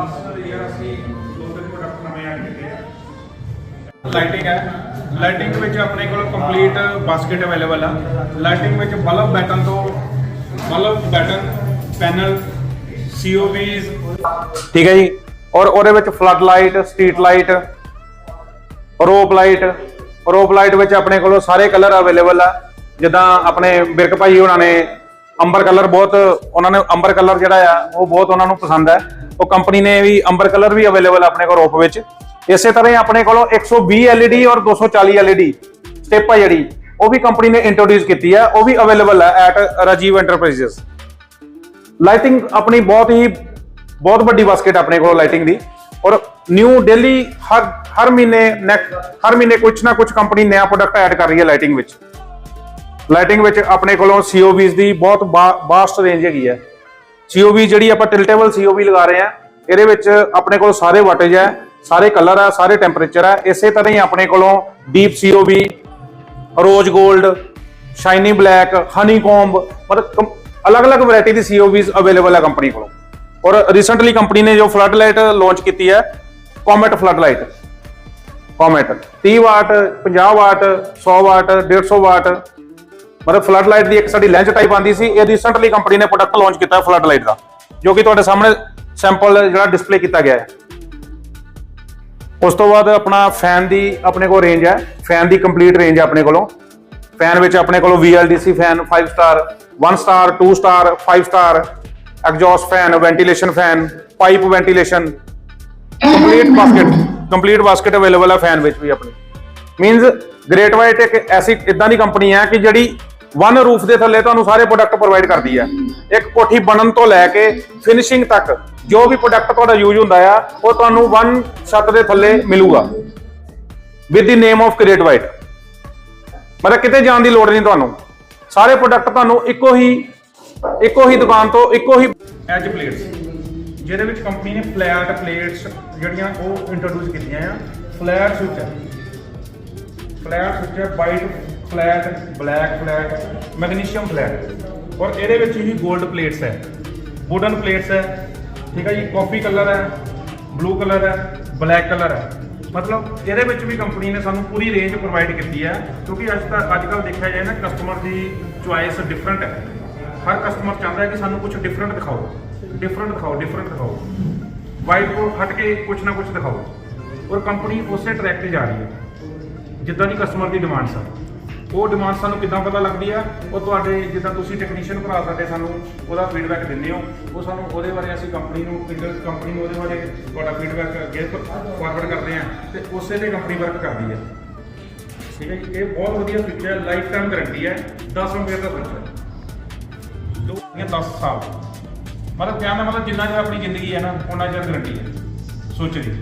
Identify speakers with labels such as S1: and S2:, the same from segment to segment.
S1: ਬਸ ਯਾਰ ਅਸੀਂ ਦੋ ਤਿੰਨ ਪ੍ਰੋਡਕਟ ਨਵੇਂ ਐਡ ਕੀਤੇ ਆ। ਲਾਈਟਿੰਗ ਹੈ। ਲਾਈਟਿੰਗ ਵਿੱਚ ਆਪਣੇ ਕੋਲ ਕੰਪਲੀਟ ਬਾਸਕਟ ਅਵੇਲੇਬਲ ਆ। ਲਾਈਟਿੰਗ ਵਿੱਚ ਬਲਬ ਬੈਟਨ ਤੋਂ ਬਲਬ ਬੈਟਨ ਪੈਨਲ ਸੀਓਬੀਜ਼ ਠੀਕ ਹੈ ਜੀ। ਔਰ ਉਹਦੇ ਵਿੱਚ flood light street light rope light rope light ਵਿੱਚ ਆਪਣੇ ਕੋਲ ਸਾਰੇ ਕਲਰ ਅਵੇਲੇਬਲ ਆ। ਜਿੱਦਾਂ ਆਪਣੇ ਬਿਰਕ ਭਾਈ ਉਹਨਾਂ ਨੇ ਅੰਬਰ ਕਲਰ ਬਹੁਤ, ਉਹਨਾਂ ਨੇ ਅੰਬਰ ਕਲਰ ਜਿਹੜਾ ਆ, ਉਹ ਬਹੁਤ ਉਹਨਾਂ ਨੂੰ ਪਸੰਦ ਹੈ। ਉਹ ਕੰਪਨੀ ਨੇ ਵੀ ਅੰਬਰ ਕਲਰ ਵੀ ਅਵੇਲੇਬਲ ਆਪਣੇ ਕੋਲ ਰੋਪ ਵਿੱਚ। ਇਸੇ ਤਰ੍ਹਾਂ ਹੀ ਆਪਣੇ ਕੋਲ 120 LED ਔਰ 240 LED ਸਟੈਪ ਆ ਜਿਹੜੀ, ਉਹ ਵੀ ਕੰਪਨੀ ਨੇ ਇੰਟਰੋਡਿਊਸ ਕੀਤੀ ਹੈ ਉਹ ਵੀ ਅਵੇਲੇਬਲ ਹੈ ਐਟ ਰਾਜੀਵ ਐਂਟਰਪ੍ਰਾਈਜ਼ਸ ਲਾਈਟਿੰਗ ਆਪਣੀ ਬਹੁਤ ਹੀ, ਬਹੁਤ ਵੱਡੀ ਬਾਸਕਟ ਆਪਣੇ ਕੋਲ ਲਾਈਟਿੰਗ ਦੀ। ਔਰ ਨਿਊ ਡੇਲੀ ਹਰ ਹਰ ਮਹੀਨੇ ਨੈਕ ਹਰ ਮਹੀਨੇ ਕੁਝ ਨਾ ਕੁਝ ਕੰਪਨੀ ਨਵਾਂ ਪ੍ਰੋਡਕਟ ਐਡ ਕਰ ਰਹੀ ਹੈ ਲਾਈਟਿੰਗ ਵਿੱਚ। ਲਾਈਟਿੰਗ ਵਿੱਚ ਆਪਣੇ ਕੋਲੋਂ COVs ਦੀ ਬਹੁਤ ਵਾਸਟ ਰੇਂਜ ਹੈਗੀ ਹੈ। COV ਜਿਹੜੀ ਆਪਾਂ ਟਿਲਟੇਬਲ COV ਲਗਾ ਰਹੇ ਆ ਇਹਦੇ ਵਿੱਚ ਆਪਣੇ ਕੋਲ ਸਾਰੇ ਵਾਟੇਜ ਹੈ, ਸਾਰੇ ਕਲਰ ਹੈ, ਸਾਰੇ ਟੈਂਪਰੇਚਰ ਹੈ, ਇਸੇ ਤਰ੍ਹਾਂ ਹੀ ਆਪਣੇ ਕੋਲੋਂ ਡੀਪ COV ਰੋਜ਼ 골ਡ ਸ਼ਾਈਨੀ ਬਲੈਕ ਹਨੀਕੋਂਬ ਮਤਲਬ ਅਲੱਗ-ਅਲੱਗ ਵੈਰਾਈਟੀ ਦੀ COVs ਅਵੇਲੇਬਲ ਹੈ ਕੰਪਨੀ ਕੋਲੋਂ। ਔਰ ਰੀਸੈਂਟਲੀ ਕੰਪਨੀ ਨੇ ਜੋ ਫਲੱਡ ਲਾਈਟ ਲਾਂਚ ਕੀਤੀ ਹੈ Comet flood light Comet 30 watt 50 watt 100 watt 150 watt ਮਤਲਬ ਫਲੱਡ ਲਾਈਟ ਦੀ ਇੱਕ ਸਾਡੀ ਲੈਂਚ ਟਾਈਪ ਆਂਦੀ ਸੀ, ਇਹ ਰੀਸੈਂਟਲੀ ਕੰਪਨੀ ਨੇ ਪ੍ਰੋਡਕਟ ਲਾਂਚ ਕੀਤਾ ਫਲੱਡ ਲਾਈਟ ਦਾ, ਜੋ ਕਿ ਤੁਹਾਡੇ ਸਾਹਮਣੇ ਸੈਂਪਲ ਜਿਹੜਾ ਡਿਸਪਲੇ ਕੀਤਾ ਗਿਆ ਹੈ। ਉਸ ਤੋਂ ਬਾਅਦ ਆਪਣਾ ਫੈਨ ਦੀ ਆਪਣੇ ਕੋਲ ਰੇਂਜ ਹੈ ਫੈਨ ਦੀ ਕੰਪਲੀਟ ਰੇਂਜ ਹੈ ਆਪਣੇ ਕੋਲੋਂ। ਫੈਨ ਵਿੱਚ ਆਪਣੇ ਕੋਲੋਂ VLDC fan 5 star 1 star 2 star 5 star exhaust fan ventilation fan pipe ventilation complete basket complete basket available ਹੈ ਫੈਨ ਵਿੱਚ ਵੀ ਆਪਣੀ। ਮੀਨਸ ਗ੍ਰੇਟ ਵਾਈਟ ਇੱਕ ਐਸੀ ਇਦਾਂ ਦੀ ਕੰਪਨੀ ਹੈ ਕਿ ਜਿਹੜੀ ਵਨ ਰੂਫ ਦੇ ਥੱਲੇ ਤੁਹਾਨੂੰ ਸਾਰੇ ਪ੍ਰੋਡਕਟ ਪ੍ਰੋਵਾਈਡ ਕਰਦੀ ਹੈ ਇੱਕ ਕੋਠੀ ਬਣਨ ਤੋਂ ਲੈ ਕੇ ਫਿਨਿਸ਼ਿੰਗ ਤੱਕ ਜੋ ਵੀ ਪ੍ਰੋਡਕਟ ਤੁਹਾਡਾ ਯੂਜ਼ ਹੁੰਦਾ ਆ, ਉਹ ਤੁਹਾਨੂੰ ਵਨ ਛੱਤ ਦੇ ਥੱਲੇ ਮਿਲੂਗਾ। With the name of Great White ਮਤਲਬ ਕਿਤੇ ਜਾਣ ਦੀ ਲੋੜ ਨਹੀਂ ਤੁਹਾਨੂੰ। ਸਾਰੇ ਪ੍ਰੋਡਕਟ ਤੁਹਾਨੂੰ ਇੱਕੋ ਹੀ ਇੱਕੋ ਹੀ ਦੁਕਾਨ ਤੋਂ ਇੱਕੋ ਹੀ ਐਜ ਪਲੇਟਸ ਜਿਹਦੇ ਵਿੱਚ ਕੰਪਨੀ ਨੇ ਫਲੈਟ ਪਲੇਟਸ ਜਿਹੜੀਆਂ ਉਹ ਇੰਟਰੋਡਿਊਸ ਕੀਤੀਆਂ ਆ। Flat switch flat switch white flat black flat magnesium flat ਔਰ ਇਹਦੇ ਵਿੱਚ ਹੀ 골ਡ ਪਲੇਟਸ ਹੈ। ਵੁਡਨ ਪਲੇਟਸ ਹੈ, ਠੀਕ ਹੈ ਜੀ? ਕਾਫੀ ਕਲਰ ਹੈ ਬਲੂ ਕਲਰ ਹੈ ਬਲੈਕ ਕਲਰ ਹੈ। ਮਤਲਬ ਇਹਦੇ ਵਿੱਚ ਵੀ ਕੰਪਨੀ ਨੇ ਸਾਨੂੰ ਪੂਰੀ ਰੇਂਜ ਪ੍ਰੋਵਾਈਡ ਕੀਤੀ ਹੈ, ਕਿਉਂਕਿ ਅੱਜ ਤੱਕ ਅੱਜ ਕੱਲ੍ਹ ਦੇਖਿਆ ਜਾਏ ਨਾ ਕਸਟਮਰ ਦੀ ਚੁਆਇਸ ਡਿਫਰੈਂਟ ਹੈ। ਹਰ ਕਸਟਮਰ ਚਾਹੁੰਦਾ ਹੈ ਕਿ ਸਾਨੂੰ ਕੁਝ ਡਿਫਰੈਂਟ ਦਿਖਾਓ। ਡਿਫਰੈਂਟ ਦਿਖਾਓ ਡਿਫਰੈਂਟ ਦਿਖਾਓ। ਵਾਈਟ ਤੋਂ ਹਟ ਕੇ ਕੁਝ ਨਾ ਕੁਝ ਦਿਖਾਓ। ਔਰ ਕੰਪਨੀ ਉਸੇ ਟਰੈਕ ਤੇ ਜਾ ਰਹੀ ਹੈ। ਜਿੱਦਾਂ ਦੀ ਕਸਟਮਰ ਦੀ ਡਿਮਾਂਡ ਸਰ। ਉਹ ਡਿਮਾਂਡ ਸਾਨੂੰ ਕਿੱਦਾਂ ਪਤਾ ਲੱਗਦੀ ਆ? ਉਹ ਤੁਹਾਡੇ ਜਿੱਦਾਂ ਤੁਸੀਂ ਟੈਕਨੀਸ਼ੀਅਨ ਭਰਾ ਸਾਡੇ ਸਾਨੂੰ ਉਹਦਾ ਫੀਡਬੈਕ ਦਿੰਦੇ ਹੋ। ਉਹ ਸਾਨੂੰ ਉਹਦੇ ਬਾਰੇ ਅਸੀਂ ਕੰਪਨੀ ਨੂੰ ਕੰਪਨੀ ਨੂੰ ਉਹਦੇ ਬਾਰੇ ਤੁਹਾਡਾ ਫੀਡਬੈਕ ਅੱਗੇ ਫਾਰਵਰਡ ਕਰਦੇ ਆ ਤੇ ਉਸੇ ਤੇ ਕੰਪਨੀ ਵਰਕ ਕਰਦੀ ਹੈ ਠੀਕ ਹੈ ਜੀ? ਇਹ ਬਹੁਤ ਵਧੀਆ ਫੀਚਰ ਹੈ ਲਾਈਫ ਟਾਈਮ ਗਾਰੰਟੀ ਹੈ 10 ਰੁਪਏ ਦਾ ਫੀਚਰ ਹੈ ਦੋ 10 ਸਾਲ। ਮਤਲਬ ਕਹਿਣ ਦਾ ਮਤਲਬ ਜਿੰਨਾ ਚਿਰ ਆਪਣੀ ਜ਼ਿੰਦਗੀ ਹੈ ਨਾ ਉਹਨਾਂ ਚਿਰ ਗਾਰੰਟੀ ਹੈ ਸੋਚ ਦੀ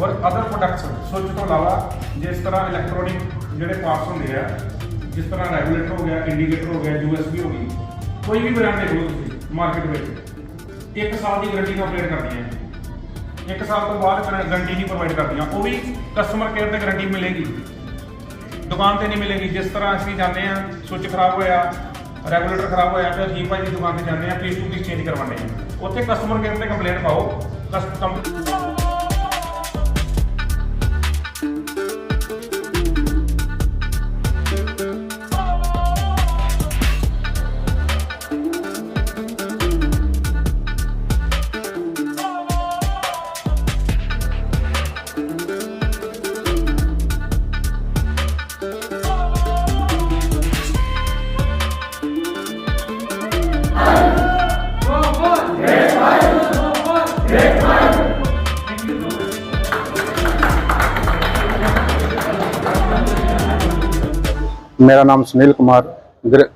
S1: ਔਰ ਅਦਰ ਪ੍ਰੋਡਕਟਸ ਸੁੱਚ ਤੋਂ ਇਲਾਵਾ ਜਿਸ ਤਰ੍ਹਾਂ ਇਲੈਕਟ੍ਰੋਨਿਕ ਜਿਹੜੇ ਪਾਰਟਸ ਹੁੰਦੇ ਆ, ਜਿਸ ਤਰ੍ਹਾਂ ਰੈਗੂਲੇਟਰ ਹੋ ਗਿਆ ਇੰਡੀਕੇਟਰ ਹੋ ਗਿਆ ਯੂਐਸਬੀ ਹੋ ਗਈ, ਕੋਈ ਵੀ ਬ੍ਰਾਂਡ ਦੇਖ ਲਓ ਤੁਸੀਂ ਮਾਰਕੀਟ ਵਿੱਚ, ਇੱਕ ਸਾਲ ਦੀ ਗਾਰੰਟੀ ਨੂੰ ਅਪਡੇਟ ਕਰਦੀਆਂ ਹੈ। ਇੱਕ ਸਾਲ ਤੋਂ ਬਾਅਦ ਗਾਰੰਟੀ ਨਹੀਂ ਪ੍ਰੋਵਾਈਡ ਕਰਦੀਆਂ, ਉਹ ਵੀ ਕਸਟਮਰ ਕੇਅਰ ਤੇ ਗਾਰੰਟੀ ਮਿਲੇਗੀ ਦੁਕਾਨ ਤੇ ਨਹੀਂ ਮਿਲੇਗੀ, ਜਿਸ ਤਰ੍ਹਾਂ ਅਸੀਂ ਜਾਂਦੇ ਆ ਸੁੱਚ ਖਰਾਬ ਹੋਇਆ ਰੈਗੂਲੇਟਰ ਖਰਾਬ ਹੋਇਆ ਤੇ ਅਸੀਂ ਭਾਈ ਦੀ ਦੁਕਾਨ ਤੇ ਜਾਂਦੇ ਆ ਪੀਸ ਟੂ ਪੀਸ ਚੇਂਜ ਕਰਵਾਉਂਦੇ ਆ ਉੱਥੇ ਕਸਟਮਰ ਕੇਅਰ ਤੇ ਕੰਪਲੇਂਟ ਪਾਓ ਕਸਟਮਰ
S2: ਮੇਰਾ ਨਾਮ Sunil Kumar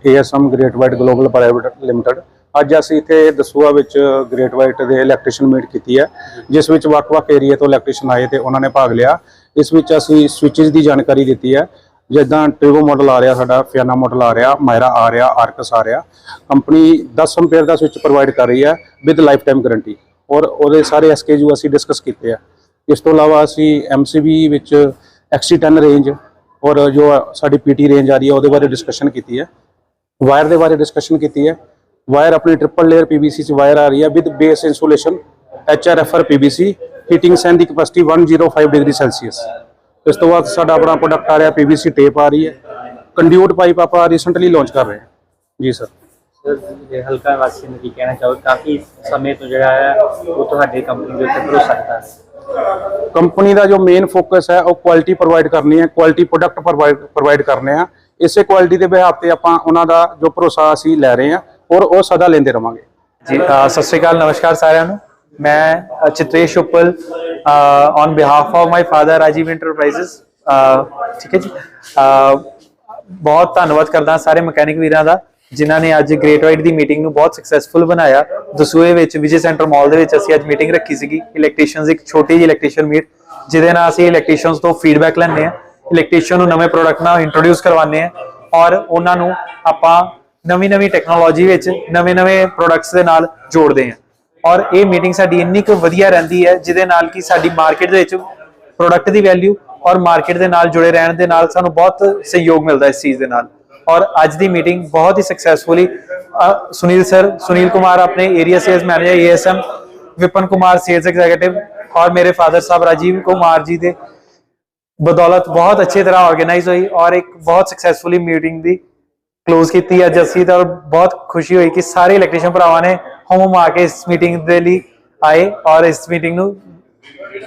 S2: ASM great white global private limited ਅੱਜ ਅਸੀਂ ਇੱਥੇ ਦਸੂਆ ਵਿੱਚ ਗ੍ਰੇਟ ਵਾਈਟ ਦੇ ਇਲੈਕਟ੍ਰੀਸ਼ੀਅਨ ਮੀਟ ਕੀਤੀ ਹੈ, ਜਿਸ ਵਿੱਚ ਵੱਖ-ਵੱਖ ਏਰੀਆ ਤੋਂ ਇਲੈਕਟ੍ਰੀਸ਼ੀਅਨ ਆਏ ਤੇ ਉਹਨਾਂ ਨੇ ਭਾਗ ਲਿਆ। ਇਸ ਵਿੱਚ ਅਸੀਂ ਸਵਿਚਸ ਦੀ ਜਾਣਕਾਰੀ ਦਿੱਤੀ ਹੈ। ਜਿੱਦਾਂ ਟ੍ਰਿਵੋ ਮਾਡਲ ਆ ਰਿਹਾ ਸਾਡਾ ਫਿਆਨਾ ਮਾਡਲ ਆ ਰਿਹਾ ਮਾਇਰਾ ਆ ਰਿਹਾ ਆਰਕਸ ਆ ਰਿਹਾ। ਕੰਪਨੀ 10 ਐਂਪੀਅਰ ਦਾ ਸਵਿਚ ਪ੍ਰੋਵਾਈਡ ਕਰ ਰਹੀ ਹੈ ਵਿਦ ਲਾਈਫ ਟਾਈਮ ਗਾਰੰਟੀ ਔਰ ਉਹਦੇ ਸਾਰੇ ਐਸਕੇਯੂ ਅਸੀਂ ਡਿਸਕਸ ਕੀਤੇ ਆ। ਇਸ ਤੋਂ ਇਲਾਵਾ ਅਸੀਂ ਐਮਸੀਬੀ ਵਿੱਚ XC10 ਰੇਂਜ ਔਰ ਜੋ ਸਾਡੀ ਪੀਟੀ ਰੇਂਜ ਆ ਰਹੀ ਹੈ ਉਹਦੇ ਬਾਰੇ ਡਿਸਕਸ਼ਨ ਕੀਤੀ ਹੈ ਵਾਇਰ ਦੇ ਬਾਰੇ ਡਿਸਕਸ਼ਨ ਕੀਤੀ ਹੈ ਵਾਇਰ ਆਪਣੀ ਟ੍ਰਿਪਲ ਲੇਅਰ ਪੀਵੀਸੀ ਚ ਵਾਇਰ ਆ ਰਹੀ ਹੈ with base insulation
S1: HRFR PVC heating ਸੈਨ ਦੀ ਕਪੈਸਿਟੀ 105 ਡਿਗਰੀ ਸੈਲਸੀਅਸ ਇਸ ਤੋਂ ਬਾਅਦ ਸਾਡਾ ਆਪਣਾ ਪ੍ਰੋਡਕਟ ਆ ਰਿਹਾ PVC ਟੇਪ ਆ ਰਹੀ ਹੈ। ਕੰਡਿਊਟ ਪਾਈਪ ਆਪਾਂ ਰੀਸੈਂਟਲੀ ਲਾਂਚ ਕਰ ਰਹੇ ਹਾਂ। ਜੀ ਸਰ
S3: ਸਰ ਜੇ ਹਲਕਾ ਵਾਸੀ ਨੂੰ ਕੀ ਕਹਿਣਾ ਚਾਹੋ ਕਾਫੀ ਸਮੇਂ ਤੋਂ ਜਿਹੜਾ ਹੈ ਉਹ ਤੁਹਾਡੀ ਕੰਪਨੀ ਦੇ ਉੱਤੇ ਭਰੋਸਾ ਕਰਦਾ ਹੈ
S1: ਕੰਪਨੀ ਦਾ ਜੋ ਮੇਨ ਫੋਕਸ ਹੈ ਉਹ ਕੁਆਲਿਟੀ ਪ੍ਰੋਵਾਈਡ ਕਰਨੀ ਹੈ ਕੁਆਲਿਟੀ ਪ੍ਰੋਡਕਟ ਪ੍ਰੋਵਾਈਡ ਕਰਨੇ ਆ। ਇਸੇ ਕੁਆਲਿਟੀ ਦੇ ਬਿਹਾਫ ਤੇ ਆਪਾਂ ਉਹਨਾਂ ਦਾ ਜੋ ਭਰੋਸਾ ਅਸੀਂ ਲੈ ਰਹੇ ਹਾਂ ਔਰ ਉਹ ਸਦਾ ਲੈਂਦੇ ਰਵਾਂਗੇ।
S4: ਜੀ ਸਤਿ ਸ਼੍ਰੀ ਅਕਾਲ ਨਮਸਕਾਰ ਸਾਰਿਆਂ ਨੂੰ। ਮੈਂ Chitresh Uppal on behalf of my father Rajiv enterprises ਠੀਕ ਹੈ ਜੀ? ਬਹੁਤ ਧੰਨਵਾਦ ਕਰਦਾ ਸਾਰੇ ਮਕੈਨਿਕ ਵੀਰਾਂ ਦਾ। ਜਿਨ੍ਹਾਂ ਨੇ ਅੱਜ ਗ੍ਰੇਟ ਵਾਈਟ ਦੀ ਮੀਟਿੰਗ ਨੂੰ ਬਹੁਤ ਸਕਸੈਸਫੁਲ ਬਣਾਇਆ। ਦਸੂਏ ਵਿੱਚ, ਵਿਜੇ ਸੈਂਟਰ ਮਾਲ ਦੇ ਵਿੱਚ ਅਸੀਂ ਅੱਜ ਮੀਟਿੰਗ ਰੱਖੀ ਸੀਗੀ। ਇਲੈਕਟ੍ਰੀਸ਼ੀਅਨਸ ਇੱਕ ਛੋਟੀ ਜਿਹੀ ਇਲੈਕਟ੍ਰੀਸ਼ੀਅਨ ਮੀਟ ਜਿਹਦੇ ਨਾਲ ਅਸੀਂ ਇਲੈਕਟ੍ਰੀਸ਼ੀਅਨਸ ਤੋਂ ਫੀਡਬੈਕ ਲੈਂਦੇ ਆ ਇਲੈਕਟ੍ਰੀਸ਼ੀਅਨ ਨੂੰ ਨਵੇਂ ਪ੍ਰੋਡਕਟ ਨਾਲ ਇੰਟਰੋਡਿਊਸ ਕਰਵਾਉਂਦੇ ਆ ਔਰ ਉਹਨਾਂ ਨੂੰ ਆਪਾਂ ਨਵੀਂ ਨਵੀਂ ਟੈਕਨੋਲੋਜੀ ਵਿੱਚ ਨਵੇਂ ਨਵੇਂ ਪ੍ਰੋਡਕਟਸ ਦੇ ਨਾਲ ਜੋੜਦੇ ਆ ਔਰ ਇਹ ਮੀਟਿੰਗ ਸਾਡੀ ਇੰਨੀ ਕੁ ਵਧੀਆ ਰਹਿੰਦੀ ਹੈ, ਜਿਹਦੇ ਨਾਲ ਕਿ ਸਾਡੀ ਮਾਰਕੀਟ ਦੇ ਵਿੱਚ ਪ੍ਰੋਡਕਟ ਦੀ ਵੈਲਿਊ ਔਰ ਮਾਰਕੀਟ ਦੇ ਨਾਲ ਜੁੜੇ ਰਹਿਣ ਦੇ ਨਾਲ ਸਾਨੂੰ ਬਹੁਤ ਸਹਿਯੋਗ ਮਿਲਦਾ ਇਸ ਚੀਜ਼ ਦੇ ਨਾਲ। ਔਰ ਅੱਜ ਦੀ ਮੀਟਿੰਗ ਬਹੁਤ ਹੀ ਸਕਸੈਸਫੁਲੀ ਸੁਨੀਲ ਸਰ ਸੁਨੀਲ ਕੁਮਾਰ ਆਪਣੇ area sales manager ASM Vipan Kumar sales executive ਔਰ ਮੇਰੇ ਫਾਦਰ ਸਾਹਿਬ ਰਾਜੀਵ ਕੁਮਾਰ ਜੀ ਦੇ ਬਦੌਲਤ ਬਹੁਤ ਅੱਛੀ ਤਰ੍ਹਾਂ ਆਰਗੇਨਾਈਜ਼ ਹੋਈ ਔਰ ਇੱਕ ਬਹੁਤ ਸਕਸੈਸਫੁਲੀ ਮੀਟਿੰਗ ਦੀ ਕਲੋਜ਼ ਕੀਤੀ। ਅੱਜ ਅਸੀਂ ਤਾਂ ਬਹੁਤ ਖੁਸ਼ੀ ਹੋਈ ਕਿ ਸਾਰੇ ਇਲੈਕਟ੍ਰੀਸ਼ੀਅਨ ਭਰਾਵਾਂ ਨੇ ਹਮ ਆ ਕੇ ਇਸ ਮੀਟਿੰਗ ਦੇ ਲਈ ਆਏ ਔਰ ਇਸ ਮੀਟਿੰਗ ਨੂੰ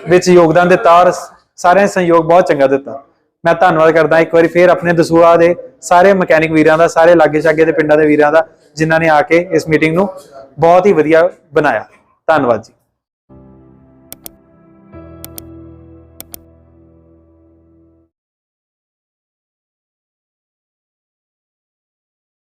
S4: ਵਿੱਚ ਯੋਗਦਾਨ ਦਿੱਤਾ ਔਰ ਸਾਰਿਆਂ ਨੇ ਸਹਿਯੋਗ ਬਹੁਤ ਚੰਗਾ ਦਿੱਤਾ। ਮੈਂ ਧੰਨਵਾਦ ਕਰਦਾ ਇੱਕ ਵਾਰੀ ਫੇਰ ਆਪਣੇ ਦਸੂਆ ਦੇ ਸਾਰੇ ਮਕੈਨਿਕ ਵੀਰਾਂ ਦਾ, ਸਾਰੇ ਲਾਗੇ ਛਾਗੇ ਦੇ ਪਿੰਡਾਂ ਦੇ ਵੀਰਾਂ ਦਾ, ਜਿਨ੍ਹਾਂ ਨੇ ਆ ਕੇ ਇਸ ਮੀਟਿੰਗ ਨੂੰ ਬਹੁਤ ਹੀ ਵਧੀਆ ਬਣਾਇਆ। ਧੰਨਵਾਦ ਜੀ।